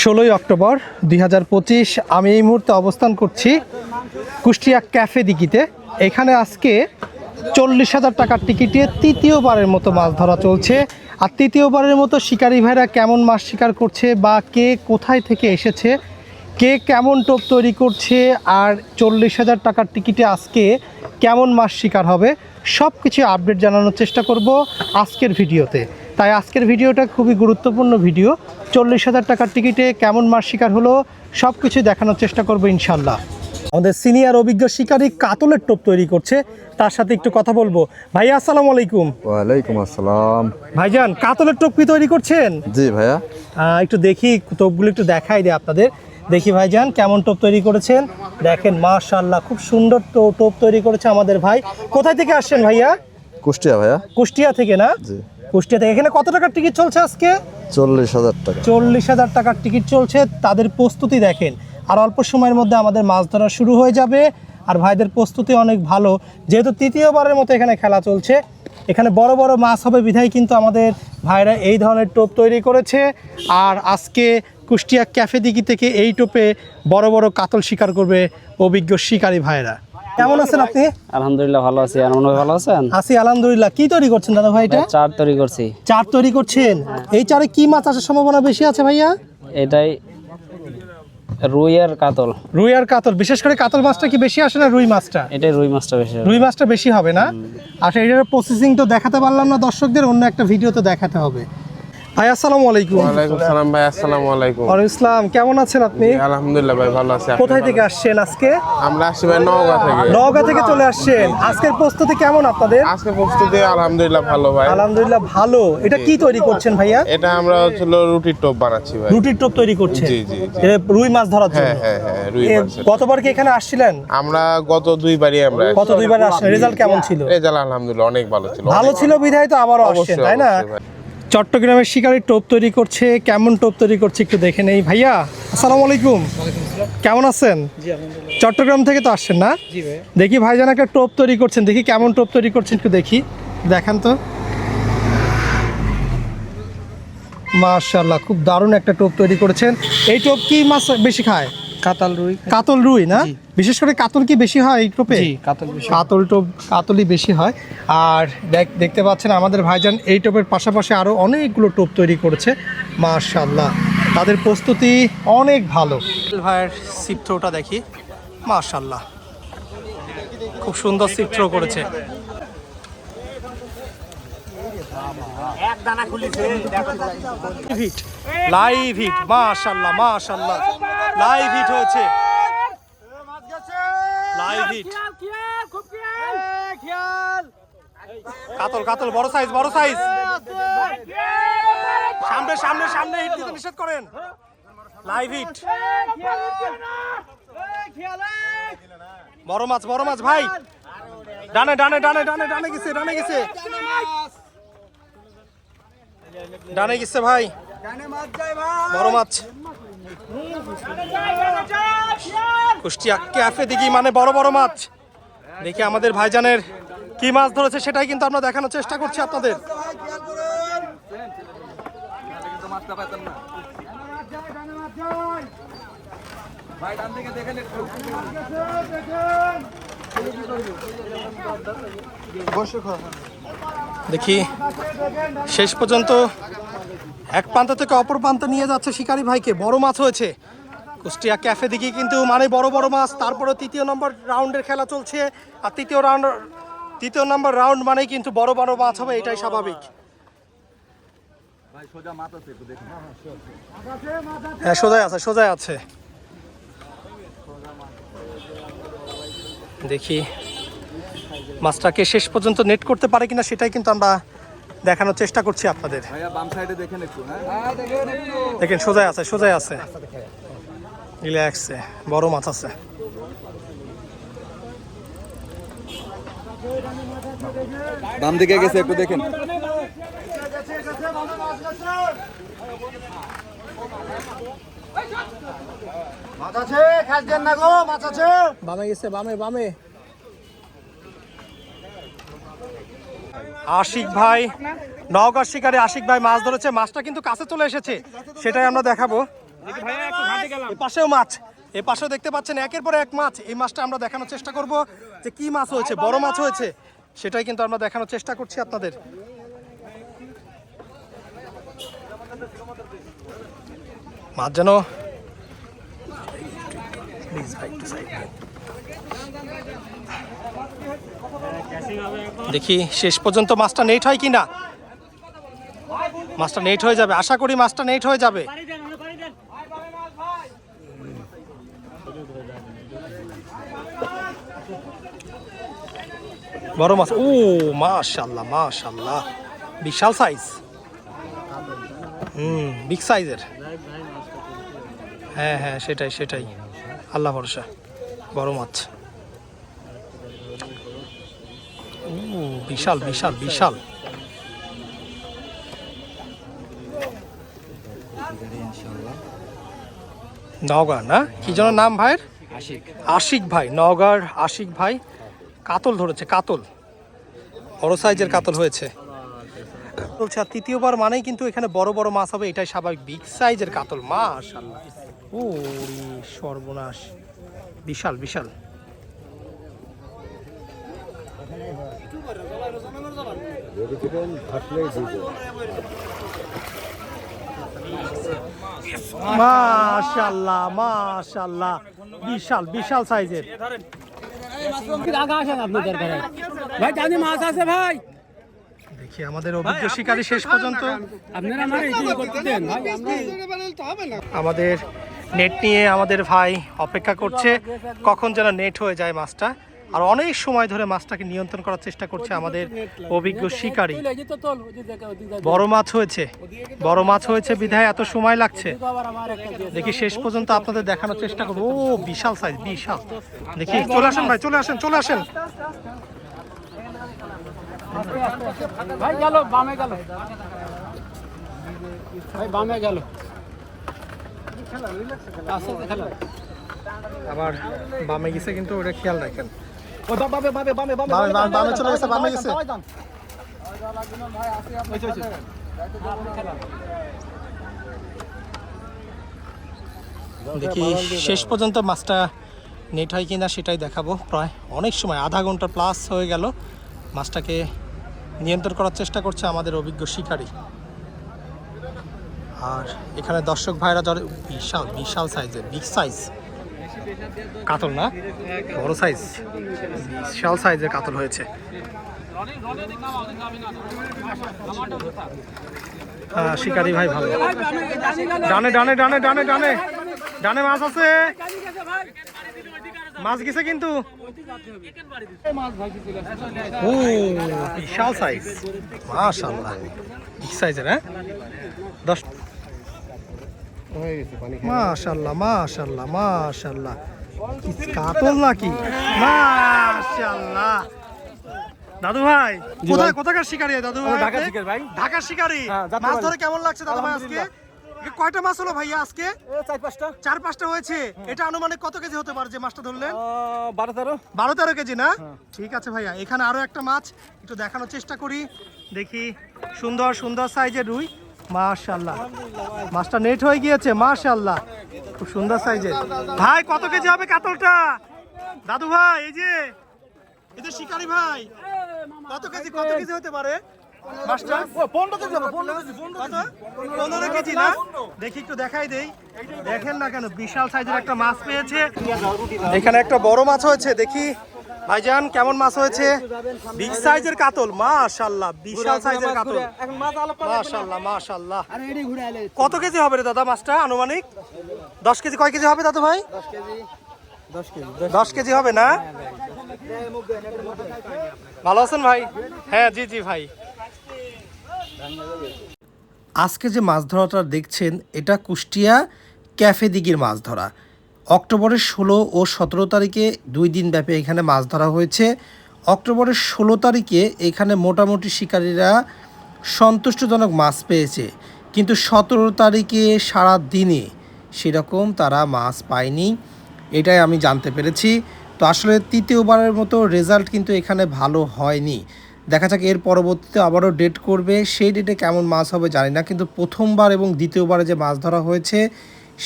ষোলোই অক্টোবর দুই হাজার পঁচিশ, আমি এই মুহূর্তে অবস্থান করছি কুষ্টিয়া ক্যাফে দিঘিতে। এখানে আজকে চল্লিশ হাজার টাকার টিকিটে তৃতীয়বারের মতো মাছ ধরা চলছে। আর তৃতীয়বারের মতো শিকারী ভাইরা কেমন মাছ শিকার করছে বা কে কোথায় থেকে এসেছে, কে কেমন টোপ তৈরি করছে, আর চল্লিশ হাজার টাকার টিকিটে আজকে কেমন মাছ শিকার হবে সব কিছু আপডেট জানানোর চেষ্টা করব আজকের ভিডিওতে। তাই আজকের ভিডিওটা খুবই গুরুত্বপূর্ণ ভিডিও। চল্লিশ হাজার টাকার টিকিটে কেমন মাছ শিকার হলো সব কিছু দেখানোর চেষ্টা করব ইনশাল্লাহ আমাদের সিনিয়র অভিজ্ঞ শিকারী কাতলের টোপ তৈরি করছে তার সাথে একটু কথা বলব। ভাইয়া আসসালামু আলাইকুম। ওয়ালাইকুম আসসালাম। ভাইজান কাতলের টোপ কি তৈরি করছেন? জি ভাইয়া। একটু দেখি টোপগুলো একটু দেখাই দেয় আপনাদের। দেখি ভাইজান কেমন টোপ তৈরি করেছেন? দেখেন মাশাল্লাহ খুব সুন্দর টোপ তৈরি করেছে আমাদের ভাই। কোথায় থেকে আসছেন ভাইয়া? কুষ্টিয়া ভাইয়া। কুষ্টিয়া থেকে না? জি। কুষ্টিয়া থেকে। এখানে কত টাকার টিকিট চলছে আজকে? চল্লিশ হাজার টাকা। চল্লিশ হাজার টাকার টিকিট চলছে। তাদের প্রস্তুতি দেখেন। আর অল্প সময়ের মধ্যে আমাদের মাছ ধরা শুরু হয়ে যাবে। আর ভাইদের প্রস্তুতি অনেক ভালো। যেহেতু তৃতীয়বারের মতো এখানে খেলা চলছে এখানে বড় বড় মাছ হবে বিধায় কিন্তু আমাদের ভাইরা এই ধরনের টোপ তৈরি করেছে। আর আজকে কুষ্টিয়া ক্যাফে দিঘি থেকে এই টোপে বড় বড় কাতল শিকার করবে অভিজ্ঞ শিকারী ভাইরা। কেমন আছেন আপনি? আলহামদুলিল্লাহ ভালো আছি। আর মনে ভালো আছেন? আছি আলহামদুলিল্লাহ। কি তৈরি করছেন দাদা ভাই এটা? চার তৈরি করছি। চার তৈরি করছেন? এই চারে কি মাছ আসার সম্ভাবনা বেশি আছে ভাইয়া? এটাই রুই আর কাতল। রুই আর কাতল। বিশেষ করে কাতল মাছটা কি বেশি আসে না রুই মাছটা? এটাই রুই মাছটা বেশি রুই মাছটা বেশি হবে না? আচ্ছা এটার প্রসেসিং তো দেখাতে পারলাম না দর্শকদের অন্য একটা ভিডিও তো দেখাতে হবে। ভাই আসসালামু আলাইকুম। ওয়ালাইকুম সালাম ভাই আসসালামু আলাইকুম। ওয়ালাইকুম ইসলাম কেমন আছেন আপনি? আলহামদুলিল্লাহ ভাই ভালো আছি কোথায় থেকে আসছেন আজকে? আমরা আসছি ভাই নওগাঁ থেকে। নওগাঁ থেকে চলে আসছেন। আজকের প্রস্তুতি কেমন আপনাদের? আজকে প্রস্তুতি আলহামদুলিল্লাহ ভালো ভাই। আলহামদুলিল্লাহ ভালো। এটা কি তৈরি করছেন ভাইয়া? এটা আমরা হচ্ছে রুটির টোপ বানাচ্ছি ভাই। রুটির টোপ তৈরি করছেন? জি, জি। রুই মাছ ধরার জন্য? হ্যাঁ হ্যাঁ হ্যাঁ রুই এ, মাছের। গতবার কি এখানে আসছিলেন? আমরা গত দুইবারই আমরা কত দুইবার আসছেন রেজাল্ট কেমন ছিল? রেজাল্ট আলহামদুলিল্লাহ অনেক ভালো ছিল ভালো ছিল বিধায় তো আবারও আসছেন অবশ্যই, তাই না। চট্টগ্রামের শিকারী টোপ তৈরি করছে কেমন টোপ তৈরি করছে একটু দেখে নেই। ভাইয়া আসসালামু আলাইকুম। কেমন আছেন? চট্টগ্রাম থেকে তো আসছেন না? দেখি ভাইজান একটা টোপ তৈরি করছেন দেখি কেমন টোপ তৈরি করছেন একটু দেখি। দেখান তো। মার্শাল্লাহ খুব দারুণ একটা টোপ তৈরি করেছেন। এই টোপ কি মাছ বেশি খায়? কাতাল রুই। কাতল রুই না? বিশেষ করে কাতল কি বেশি হয় এই টোপে? কাতাল কাতল টোপ কাতলই বেশি হয়। আর দেখ- দেখতে পাচ্ছেন আমাদের ভাইজান এই টোপের পাশাপাশি আরও অনেকগুলো টোপ তৈরি করেছে। মার্শাল্লাহ তাদের প্রস্তুতি অনেক ভালো। ভাইয়ের থ্রোটা দেখি। মার্শাল্লাহ খুব সুন্দর চিত্র করেছে। লাইভ হিট মাশাল্লাহ মাশাল্লাহ লাইভ হিট হয়েছে। লাইভ হিট কাতল কাতল বড় সাইজ বড় সাইজ সামনে সামনে সামনে হিট দিতে নিষেধ করেন। লাইভ হিট বড় মাছ বড় মাছ ভাই। ডানে ডানে ডানে ডানে ডানে গেছে ডানে গেছে। ডানে গেছে ভাই। বড় মাছ। কুষ্টিয়া ক্যাফে দেখি মানে বড় বড় মাছ। দেখি আমাদের ভাইজানের কি মাছ ধরেছে, সেটাই কিন্তু আমরা দেখানোর চেষ্টা করছি আপনাদের। দেখি, শেষ পর্যন্ত এক প্রান্ত থেকে অপর প্রান্ত নিয়ে যাচ্ছে শিকারি ভাইকে। বড় মাছ হয়েছে। কুষ্টিয়া ক্যাফে দিকে কিন্তু মানে বড় বড় মাছ। তারপরে তৃতীয় নম্বর রাউন্ডের খেলা চলছে। আর তৃতীয় রাউন্ড, তৃতীয় নম্বর রাউন্ড মানেই কিন্তু বড় বড় মাছ হবে, এটাই স্বাভাবিক। হ্যাঁ সোজাই আছে সোজাই আছে। দেখি মাছটাকে শেষ পর্যন্ত নেট করতে পারে কিনা, সেটাই কিন্তু আমরা দেখানোর চেষ্টা করছি আপনাদের। দেখেন সোজাই আছে সোজাই আছে। রিল্যাক্সে বড় মাছ আছে। বাম দিকে গেছে একটু দেখেন। বামে গেছে বামে বামে। আশিক ভাই নওগাঁ শিকারে আশিক ভাই মাছ ধরেছে, মাছটা কিন্তু কাছে চলে এসেছে। সেটাই আমরা দেখাবো। পাশেও মাছ, এ পাশেও দেখতে পাচ্ছেন, একের পর এক মাছ। এই মাছটা আমরা দেখানোর চেষ্টা করব যে কি মাছ হয়েছে, বড় মাছ হয়েছে, সেটাই কিন্তু আমরা দেখানোর চেষ্টা করছি আপনাদের। মাছ যেন side দেন। দেখি শেষ পর্যন্ত মাছটা নেট হয় কি না মাছটা নেট হয়ে যাবে। আশা করি মাছটা নেট হয়ে যাবে। বড় মাছ। ও, মাশাল্লাহ মাশাল্লাহ। বিশাল সাইজ হুম বিগ সাইজের হ্যাঁ হ্যাঁ সেটাই সেটাই। আল্লাহ ভরসা। বড় মাছ ও বিশাল বিশাল বিশাল। নওগাঁ না? কি যেন নাম ভাইয়ের? আশিক। ভাই নওগাঁর আশিক ভাই। কাতল ধরেছে কাতল। বড় সাইজের কাতল হয়েছে। বলছে আর তৃতীয়বার মানেই কিন্তু এখানে বড় বড় মাছ হবে এটাই স্বাভাবিক। বিগ সাইজের কাতল মাশাল্লাহ ও সর্বনাশ। বিশাল বিশাল। মাশাল্লাহ মাশাল্লাহ বিশাল বিশাল সাইজের। ভাই জানি মাছ আছে ভাই। দেখি আমাদের অভিজ্ঞ শিকারী শেষ পর্যন্ত। আপনারা ভাই। আমাদের নেট নিয়ে আমাদের ভাই অপেক্ষা করছে কখন যেন নেট হয়ে যায় মাছটা। আর অনেক সময় ধরে মাছটাকে নিয়ন্ত্রণ করার চেষ্টা করছে আমাদের অভিজ্ঞ শিকারী। বড় মাছ হয়েছে। বড় মাছ হয়েছে বিধায় এত সময় লাগছে। দেখি শেষ পর্যন্ত আপনাদের দেখানোর চেষ্টা করব। ও বিশাল সাইজ বিশাল। দেখি চলে আসেন ভাই চলে আসেন চলে আসেন। ভাই গেল বামে গেল। ভাই বামে গেল। আস্তে আস্তে খেলো। আবার বামে গেছে কিন্তু ওটা খেয়াল রাখেন। ও বামে বামে বামে বামে বামে বামে বামে চলে গেছে বামে গেছে। দেখি শেষ পর্যন্ত মাছটা নেট হয় কিনা সেটাই দেখাবো। প্রায় অনেক সময় আধা ঘণ্টা প্লাস হয়ে গেল। মাছটাকে নিয়ন্ত্রণ করার চেষ্টা করছে আমাদের অভিজ্ঞ শিকারী। আর এখানে দর্শক ভাইরা ধরে বিশাল বিশাল সাইজের বিগ সাইজ কাতল না? বড় সাইজ বিশাল সাইজের কাতল হয়েছে। হ্যাঁ শিকারি ভাই ভালো। ডানে ডানে ডানে ডানে ডানে। ডানে মাছ আছে। মাছ গেছে কিন্তু। ও, বিশাল সাইজ মাশাআল্লাহ। বিগ সাইজের হ্যাঁ? দশ মাশাআল্লাহ মাশাআল্লাহ কি কাতল নাকি? মাশাআল্লাহ দাদু ভাই কোথায় কোথাকার শিকারি দাদু ভাই? ঢাকার শিকারি ভাই। ঢাকার শিকারি? হ্যাঁ, মাছ ধরে কেমন লাগছে দাদু ভাই আজকে? কয়টা মাছ হলো ভাইয়া আজকে? চার পাঁচটা। চার পাঁচটা হয়েছে? এটা আনুমানিক কত কেজি হতে পারে যে মাছটা ধরলেন? বারো তেরো। বারো তেরো কেজি না? ঠিক আছে ভাইয়া এখানে আরও একটা মাছ একটু দেখানোর চেষ্টা করি। দেখি সুন্দর সুন্দর সাইজের রুই। মাশাল্লাহ মাছটা নেট হয়ে গিয়েছে মাশাল্লাহ খুব সুন্দর সাইজের। ভাই কত কেজি হবে কাতলটা? দাদু ভাই এই যে। এই যে শিকারি ভাই। কত কেজি কত কেজি হতে পারে? দেখেন না কেন বিশাল সাইজের একটা মাছ পেয়েছে। এখানে একটা বড় মাছ হয়েছে দেখি। ভাইজান কেমন মাছ হয়েছে? বিগ সাইজের কাতল মাশাল্লাহ বিশাল সাইজের কাতল। এখন মাছ আলাপ মাশাল্লাহ মাশাল্লাহ। আরে এডি ঘুরে আলে কত কেজি হবে রে দাদা মাছটা আনুমানিক? দশ কেজি। কয় কেজি হবে দাদু ভাই? দশ কেজি। দশ কেজি হবে না? ভালো আছেন ভাই? হ্যাঁ জি জি ভাই। আজকে যে মাছ ধরাটা দেখছেন এটা কুষ্টিয়া ক্যাফে দিঘির মাছ ধরা। অক্টোবরের ষোলো ও সতেরো তারিখে দুই দিন ব্যাপী এখানে মাছ ধরা হয়েছে। অক্টোবরের ষোলো তারিখে এখানে মোটামুটি শিকারীরা সন্তুষ্টজনক মাছ পেয়েছে। কিন্তু সতেরো তারিখে সারা দিনে সেরকম তারা মাছ পায়নি, এটাই আমি জানতে পেরেছি। তো আসলে তৃতীয়বারের মতো রেজাল্ট কিন্তু এখানে ভালো হয়নি। দেখা যাক এর পরবর্তীতে আবারও ডেট করবে। সেই ডেটে কেমন মাছ হবে জানি না, কিন্তু প্রথমবার এবং দ্বিতীয়বারে যে মাছ ধরা হয়েছে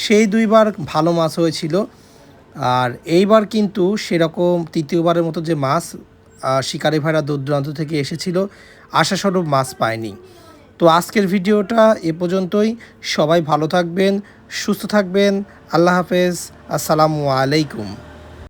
সেই দুইবার ভালো মাছ হয়েছিল। আর এইবার কিন্তু সেরকম তৃতীয়বারের মতো যে মাছ শিকারি ভাইরা দূর দূরান্ত থেকে এসেছিল, আশাস্বরূপ মাছ পায়নি। তো আজকের ভিডিওটা এ পর্যন্তই। সবাই ভালো থাকবেন, সুস্থ থাকবেন। আল্লাহ হাফেজ। আসসালামু আলাইকুম।